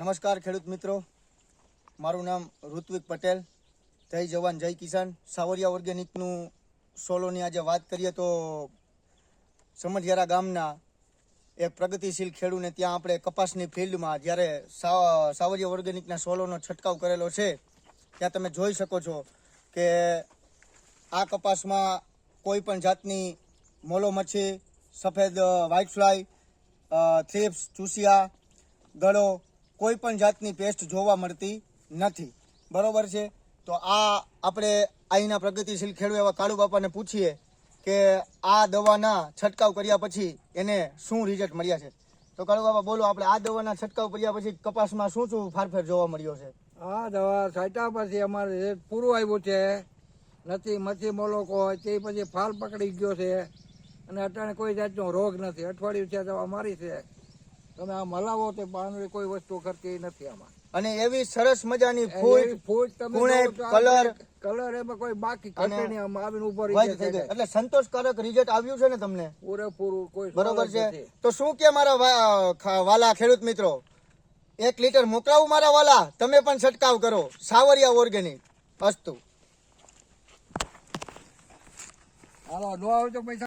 નમસ્કાર ખેડૂત મિત્રો. મારું નામ ઋત્વિક પટેલ. જય જવાન, જય કિસાન. સાવરિયા ઓર્ગેનિકનું સોલોની આજે વાત કરીએ તો સમઢિયારા ગામના એક પ્રગતિશીલ ખેડૂને ત્યાં આપણે કપાસની ફિલ્ડમાં જ્યારે સાવરિયા ઓર્ગેનિકના સોલોનો છંટકાવ કરેલો છે, ત્યાં તમે જોઈ શકો છો કે આ કપાસમાં કોઈ પણ જાતની મોલો મચ્છી, સફેદ વ્હાઇટ ફ્લાય થ્રીપ્સ ચૂસિયા, ગળો કોઈ પણ જાતની પેસ્ટ જોવા મળતી નથી. બરોબર છે? તો આ આપણે અહીંના પ્રગતિશીલ ખેડૂત એવા કાળુ બાપાને પૂછીએ કે આ દવાના છંટકાવ કર્યા પછી એને શું રિઝલ્ટ મળ્યા છે? તો કાળુ બાપા બોલો, આપણે આ દવાના છંટકાવ કર્યા પછી કપાસમાં શું શું ફારફેર જોવા મળ્યો છે? આ દવા છાંટ્યા પછી અમારે રિઝલ્ટ પૂરું આવ્યું છે, નથી, મચ્છી મોલોકો હોય, તે પછી ફાલ પકડી ગયો છે. અને અટાણે કોઈ જાતનો રોગ નથી. અઠવાડિયું છે દવા મારી છે. તમે આ મલાવો તે પાંદડી કોઈ વસ્તુ કરતી નથી આમાં. અને એવી સરસ મજાની ફૂલ ફૂટ તમે કલર. કલર એમાં કોઈ બાકી ઘટે નહીં આમાં આવીને ઊભો રહી જાય એટલે સંતોષકારક રિઝલ્ટ આવ્યું છે ને તમને? પૂરેપૂરું કોઈ બરોબર છે. તો શું કે મારા વાલા ખેડૂત મિત્રો? એક લીટર મોકલાવું મારા વાલા? તમે પણ છંટકાવ કરો. સાવરિયા ઓર્ગેનિક અસ્તુ. હાલો નો આવજો પૈસા.